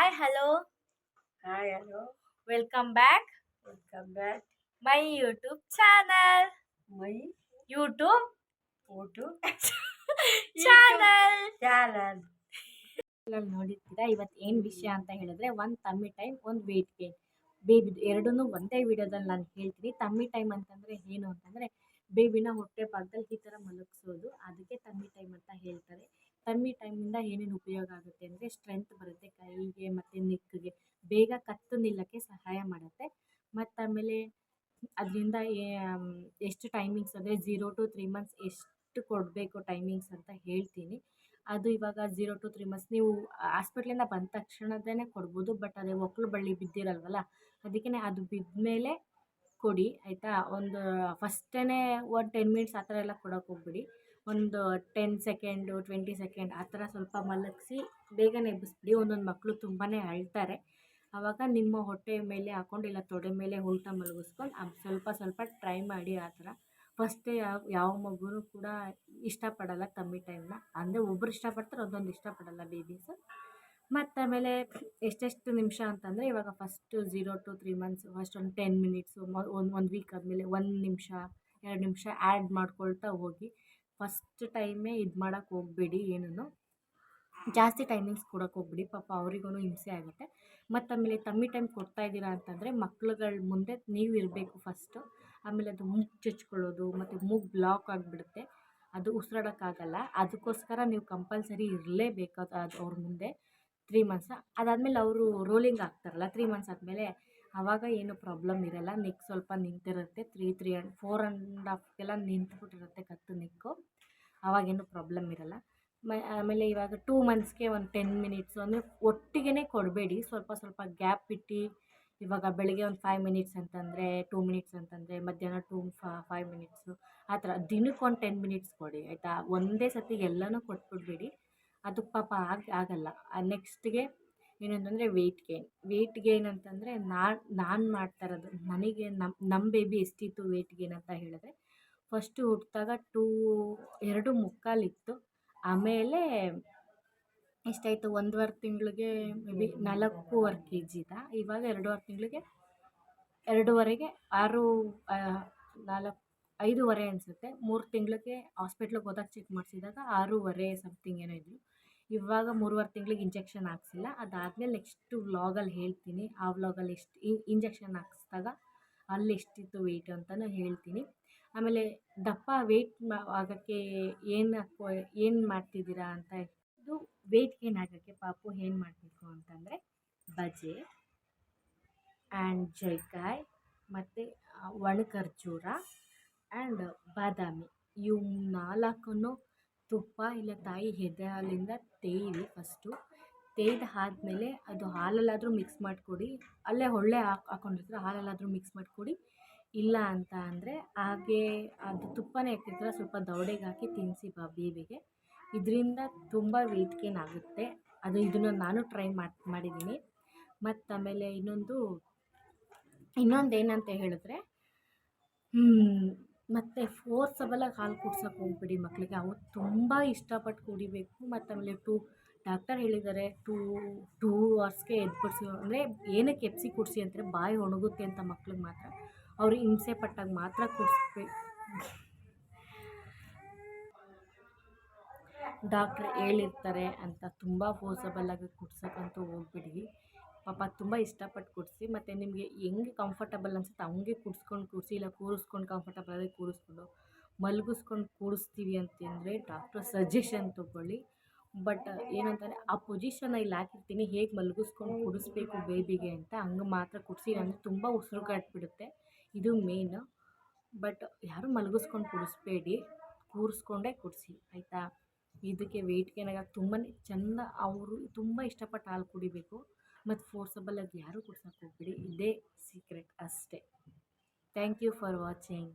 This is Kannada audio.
Hi hello hi hello welcome back welcome back my YouTube channel my YouTube YouTube channel channel ನೋಡಿರ್ತೀರಾ? ಇವತ್ತು ಏನು ವಿಷಯ ಅಂತ ಹೇಳಿದ್ರೆ ಒಂದು ತಮ್ಮಿ ಟೈಮ್ ಒಂದು ವೇಟ್ ಗೇನ್ ಬೇಬಿ ಎರಡನ್ನೂ ಒಂದೇ ವಿಡಿಯೋದಲ್ಲಿ ನಾನು ಹೇಳ್ತೀನಿ. ತಮ್ಮಿ ಟೈಮ್ ಅಂತಂದರೆ ಏನು ಅಂತಂದರೆ ಬೇಬಿನ ಹೊಟ್ಟೆ ಭಾಗದಲ್ಲಿ ಈ ಥರ ಮಲಗಿಸೋದು. ಅದಕ್ಕೆ ತಮ್ಮಿ ಟೈಮ್ ಅಂತ ಹೇಳ್ತಾರೆ. ತಮ್ಮಿ ಟೈಮಿಂದ ಏನೇನು ಉಪಯೋಗ ಆಗುತ್ತೆ ಅಂದರೆ ಸ್ಟ್ರೆಂತ್ ಬರುತ್ತೆ, ಕೈಗೆ ಮತ್ತು ನೆಕ್ಗೆ ಬೇಗ ಕತ್ತು ನಿಲ್ಲಕ್ಕೆ ಸಹಾಯ ಮಾಡುತ್ತೆ. ಮತ್ತು ಆಮೇಲೆ ಅದರಿಂದ ಎಷ್ಟು ಟೈಮಿಂಗ್ಸ್ ಅಂದರೆ ಝೀರೋ ಟು ತ್ರೀ ಮಂತ್ಸ್ ಎಷ್ಟು ಕೊಡಬೇಕು ಟೈಮಿಂಗ್ಸ್ ಅಂತ ಹೇಳ್ತೀನಿ. ಅದು ಇವಾಗ ಝೀರೋ ಟು ತ್ರೀ ಮಂತ್ಸ್ ನೀವು ಹಾಸ್ಪಿಟ್ಲಿಂದ ಬಂದ ತಕ್ಷಣದೇ ಕೊಡ್ಬೋದು ಬಟ್ ಅದೇ ಒಕ್ಕಲು ಬಳ್ಳಿ ಬಿದ್ದಿರಲ್ವಲ್ಲ ಅದಕ್ಕೆ ಅದು ಬಿದ್ದ ಮೇಲೆ ಕೊಡಿ, ಆಯಿತಾ? ಒಂದು ಫಸ್ಟೇ ಒಂದು ಟೆನ್ ಮಿನಿಟ್ಸ್ ಆ ಥರ ಎಲ್ಲ ಕೊಡೋಕೆ ಹೋಗ್ಬೇಡಿ. ಒಂದು ಟೆನ್ ಸೆಕೆಂಡು ಟ್ವೆಂಟಿ ಸೆಕೆಂಡ್ ಆ ಥರ ಸ್ವಲ್ಪ ಮಲಗಿಸಿ ಬೇಗನೆ ಎಬ್ಬಿಸ್ಬಿಡಿ. ಒಂದೊಂದು ಮಕ್ಕಳು ತುಂಬಾ ಅಳ್ತಾರೆ. ಆವಾಗ ನಿಮ್ಮ ಹೊಟ್ಟೆ ಮೇಲೆ ಹಾಕ್ಕೊಂಡು ಇಲ್ಲ ತೊಡೆ ಮೇಲೆ ಉಲ್ಟಾ ಮಲಗಿಸ್ಕೊಂಡು ಸ್ವಲ್ಪ ಸ್ವಲ್ಪ ಟ್ರೈ ಮಾಡಿ ಆ ಥರ. ಫಸ್ಟೇ ಯಾವ ಯಾವ ಮಗುನೂ ಕೂಡ ಇಷ್ಟಪಡಲ್ಲ ತಮ್ಮಿ ಟೈಮ್ನ ಅಂದರೆ ಒಬ್ಬರು ಇಷ್ಟಪಡ್ತಾರೆ, ಒಂದೊಂದು ಇಷ್ಟಪಡಲ್ಲ ಬೇಬೀಸ್ ಮತ್ತು ಆಮೇಲೆ ಎಷ್ಟೆಷ್ಟು ನಿಮಿಷ ಅಂತಂದರೆ ಇವಾಗ first zero to three months first ಒಂದು ಟೆನ್ ಮಿನಿಟ್ಸು ಒಂದು ಒಂದು ವೀಕ್ ಆದಮೇಲೆ ಒಂದು ನಿಮಿಷ, ಎರಡು ನಿಮಿಷ ಆ್ಯಡ್ ಮಾಡ್ಕೊಳ್ತಾ ಹೋಗಿ ಫಸ್ಟ್ ಟೈಮೇ ಇದು ಮಾಡೋಕ್ಕೆ ಹೋಗಬೇಡಿ ಏನೂ ಜಾಸ್ತಿ ಟೈಮಿಂಗ್ಸ್ ಕೊಡೋಕ್ಕೆ ಹೋಗ್ಬೇಡಿ. ಪಾಪ ಅವ್ರಿಗೂ ಹಿಂಸೆ ಆಗುತ್ತೆ. ಮತ್ತು ಆಮೇಲೆ ತಮ್ಮಿ ಟೈಮ್ ಕೊಡ್ತಾ ಇದ್ದೀರಾ ಅಂತಂದರೆ ಮಕ್ಳುಗಳ ಮುಂದೆ ನೀವು ಇರಬೇಕು ಫಸ್ಟು ಆಮೇಲೆ ಅದು ಮೂಗು ಚುಚ್ಕೊಳ್ಳೋದು, ಮತ್ತು ಮೂಗು ಬ್ಲಾಕ್ ಆಗಿಬಿಡುತ್ತೆ. ಅದು ಉಸಿರಾಡೋಕ್ಕಾಗಲ್ಲ. ಅದಕ್ಕೋಸ್ಕರ ನೀವು ಕಂಪಲ್ಸರಿ ಇರಲೇಬೇಕು ಅದು ಅವ್ರ ಮುಂದೆ. ತ್ರೀ ಮಂತ್ಸ ಅದಾದಮೇಲೆ ಅವರು ರೋಲಿಂಗ್ ಆಗ್ತಾರಲ್ಲ ತ್ರೀ ಮಂತ್ಸ್ ಆದಮೇಲೆ ಆವಾಗ ಏನು ಪ್ರಾಬ್ಲಮ್ ಇರಲ್ಲ. ನೆಕ್ ಸ್ವಲ್ಪ ನಿಂತಿರುತ್ತೆ. Three three and four and ಹಾಫ್ಗೆಲ್ಲ ನಿಂತ್ಬಿಟ್ಟಿರುತ್ತೆ ಕತ್ತು ನೆಕ್ಕು ಆವಾಗೇನು ಪ್ರಾಬ್ಲಮ್ ಇರಲ್ಲ. ಮ, ಆಮೇಲೆ ಇವಾಗ ಟೂ ಮಂತ್ಸ್ಗೆ ಒಂದು ಟೆನ್ ಮಿನಿಟ್ಸ್ ಅಂದರೆ ಒಟ್ಟಿಗೆ ಕೊಡಬೇಡಿ. ಸ್ವಲ್ಪ ಸ್ವಲ್ಪ ಗ್ಯಾಪ್ ಇಟ್ಟು ಇವಾಗ ಬೆಳಗ್ಗೆ ಒಂದು ಫೈವ್ ಮಿನಿಟ್ಸ್ ಅಂತಂದರೆ ಟೂ ಮಿನಿಟ್ಸ್ ಅಂತಂದರೆ ಮಧ್ಯಾಹ್ನ ಟೂ ಫೈವ್ ಮಿನಿಟ್ಸು ಆ ಥರ ದಿನಕ್ಕೆ ಒಂದು ಟೆನ್ ಮಿನಿಟ್ಸ್ ಕೊಡಿ, ಆಯಿತಾ? ಒಂದೇ ಸತಿ ಎಲ್ಲನೂ ಕೊಟ್ಬಿಡ್ಬೇಡಿ. ಅದು ಪಾಪ ಆಗ, ಆಗಲ್ಲ. ನೆಕ್ಸ್ಟ್ಗೆ ಏನಂತಂದರೆ ವೆಯ್ಟ್ ಗೇನ್ ವೆಯ್ಟ್ ಗೇನ್ ಅಂತಂದರೆ ನಾನು ನಾನು ಮಾಡ್ತಾ ಇರೋದು. ನನಗೆ ನಮ್ಮ ನಮ್ಮ ಬೇಬಿ ಎಷ್ಟಿತ್ತು ವೆಯ್ಟ್ ಗೇನ್ ಅಂತ ಹೇಳಿದ್ರೆ ಫಸ್ಟು ಹುಟ್ಟಿದಾಗ ಟೂ ಎರಡು ಮುಕ್ಕಾಲಿತ್ತು ಆಮೇಲೆ ಎಷ್ಟಾಯಿತು? ಒಂದುವರೆ ತಿಂಗಳಿಗೆ ಮೇ ಬಿ ನಾಲ್ಕೂವರೆ ಕೆ ಜಿದ ಇವಾಗ ಎರಡೂವರೆ ತಿಂಗಳಿಗೆ ಎರಡೂವರೆಗೆ ಆರು ನಾಲ್ಕು, ಐದೂವರೆ ಅನಿಸುತ್ತೆ. ಮೂರು ತಿಂಗಳಿಗೆ ಹಾಸ್ಪಿಟ್ಲಿಗೆ ಹೋದಾಗ ಚೆಕ್ ಮಾಡಿಸಿದಾಗ ಆರೂವರೆ ಸಮಥಿಂಗ್ ಏನೋ ಇದ್ದರು ಇವಾಗ ಮೂರುವರೆ ತಿಂಗ್ಳಿಗೆ ಇಂಜೆಕ್ಷನ್ ಹಾಕ್ಸಿಲ್ಲ. ಅದಾದಮೇಲೆ ನೆಕ್ಸ್ಟು ವ್ಲಾಗಲ್ಲಿ ಹೇಳ್ತೀನಿ. ಆ ವ್ಲಾಗಲ್ಲಿ ಎಷ್ಟು ಇಂಜೆಕ್ಷನ್ ಹಾಕ್ಸ್ದಾಗ ಅಲ್ಲಿ ಎಷ್ಟಿತ್ತು ವೆಯ್ಟ್ ಅಂತಲೂ ಹೇಳ್ತೀನಿ. ಆಮೇಲೆ ದಪ್ಪ ವೆಯ್ಟ್ ಆಗೋಕ್ಕೆ ಏನು ಏನು ಮಾಡ್ತಿದ್ದೀರಾ ಅಂತ ಇದು ವೆಯ್ಟ್ ಗೇನ್ ಆಗೋಕ್ಕೆ ಪಾಪು ಏನು ಮಾಡಬೇಕು ಅಂತಂದರೆ ಬಜೆ ಆ್ಯಂಡ್ ಜೈಕಾಯಿ ಮತ್ತು ಒಣ ಖರ್ಜೂರ ಆ್ಯಂಡ್ ಬಾದಾಮಿ. ಇವು ನಾಲ್ಕನ್ನು ತುಪ್ಪ ಇಲ್ಲ ತಾಯಿ ಎದೆ ಹಾಲಿಂದ ತೇಯಿರಿ ಫಸ್ಟು ತೇಯ್ದು ಆದ್ಮೇಲೆ ಅದು ಹಾಲಲ್ಲಾದರೂ ಮಿಕ್ಸ್ ಮಾಡಿಕೊಡಿ. ಅಲ್ಲೇ ಒಳ್ಳೆ ಹಾಕಿ ಹಾಕ್ಕೊಂಡಿರ್ತೀರ ಹಾಲಲ್ಲಾದರೂ ಮಿಕ್ಸ್ ಮಾಡಿಕೊಡಿ. ಇಲ್ಲ ಅಂತ ಅಂದರೆ ಹಾಗೆ ಅದು ತುಪ್ಪನೇ ಹಾಕಿರ್ತೀರ, ಸ್ವಲ್ಪ ದವಡೆಗೆ ಹಾಕಿ ತಿನ್ನಿಸಿ ಬಾ ಬೇಬಿಗೆ ಇದರಿಂದ ತುಂಬ ವೆಯ್ಟ್ ಗೇನ್ ಆಗುತ್ತೆ. ಅದು ಇದನ್ನು ನಾನು ಟ್ರೈ ಮಾಡಿ ಮಾಡಿದ್ದೀನಿ. ಮತ್ತು ಆಮೇಲೆ ಇನ್ನೊಂದು ಇನ್ನೊಂದು ಏನಂತ ಹೇಳಿದ್ರೆ ಮತ್ತು ಫೋರ್ಸಬಲಾಗಿ ಹಾಲು ಕುಡ್ಸೋಕೆ ಹೋಗ್ಬೇಡಿ ಮಕ್ಕಳಿಗೆ ಅವ್ರು ತುಂಬ ಇಷ್ಟಪಟ್ಟು ಕುಡಿಬೇಕು. ಮತ್ತು ಆಮೇಲೆ ಟು ಡಾಕ್ಟರ್ ಹೇಳಿದ್ದಾರೆ ಟೂ ಟೂ ಅವರ್ಸ್ಗೆ ಎದ್ದು ಬಿಡಿಸಿ. ಅಂದರೆ ಏನಕ್ಕೆ ಎಪ್ಸಿ ಕುಡಿಸಿ ಅಂದರೆ ಬಾಯಿ ಒಣಗುತ್ತೆ ಅಂತ ಮಕ್ಳಿಗೆ ಮಾತ್ರ. ಅವರು ಹಿಂಸೆ ಪಟ್ಟಾಗ ಮಾತ್ರ ಕುಡಿಸ್ಬೇಕು. ಡಾಕ್ಟ್ರ್ ಹೇಳಿರ್ತಾರೆ ಅಂತ ತುಂಬ ಫೋರ್ಸಬಲಾಗಿ ಕುಡ್ಸೋಕ್ಕಂತೂ ಹೋಗ್ಬೇಡಿ. ಪಾಪ ತುಂಬ ಇಷ್ಟಪಟ್ಟು ಕೂಡಿಸಿ, ಮತ್ತು ನಿಮಗೆ ಹೆಂಗೆ ಕಂಫರ್ಟಬಲ್ ಅನ್ಸುತ್ತೆ ಹಂಗೆ ಕುಡ್ಸ್ಕೊಂಡು ಕೂರಿಸಿ ಇಲ್ಲ ಕೂರಿಸ್ಕೊಂಡು ಕಂಫರ್ಟಬಲ್ ಆಗಿ ಕೂರಿಸ್ಕೊಂಡು ಮಲಗಿಸ್ಕೊಂಡು ಕೂಡಿಸ್ತೀವಿ ಅಂತಂದರೆ ಡಾಕ್ಟ್ರ್ ಸಜೆಷನ್ ತೊಗೊಳ್ಳಿ. ಬಟ್ ಏನಂತಾರೆ ಆ ಪೊಸಿಷನ್ ಇಲ್ಲಿ ಹಾಕಿರ್ತೀನಿ, ಹೇಗೆ ಮಲಗಿಸ್ಕೊಂಡು ಕುಡಿಸ್ಬೇಕು ಬೇಬಿಗೆ ಅಂತ ಹಂಗೆ ಮಾತ್ರ ಕುಡಿಸಿ ಅಂದರೆ ತುಂಬ ಉಸಿರು ಕಟ್ಬಿಡುತ್ತೆ. ಇದು ಮೇನ್ ಬಟ್ ಯಾರು ಮಲಗಿಸ್ಕೊಂಡು ಕುಡಿಸ್ಬೇಡಿ, ಕೂರಿಸ್ಕೊಂಡೇ ಕುಡಿಸಿ, ಆಯಿತಾ? ಇದಕ್ಕೆ ವೆಯ್ಟ್ ಗೇನ್ ಆಗೋಕೆ ತುಂಬಾ ಚೆಂದ, ಅವರು ತುಂಬ ಇಷ್ಟಪಟ್ಟು ಹಾಲು ಕುಡಿಬೇಕು. ಮತ್ತು ಫೋರ್ಸಬಲಾಗಿ ಯಾರೂ ಕುಡ್ಸೋಕೆ ಹೋಗ್ಬೇಡಿ. ಇದೇ ಸೀಕ್ರೆಟ್ ಅಷ್ಟೇ. Thank you for watching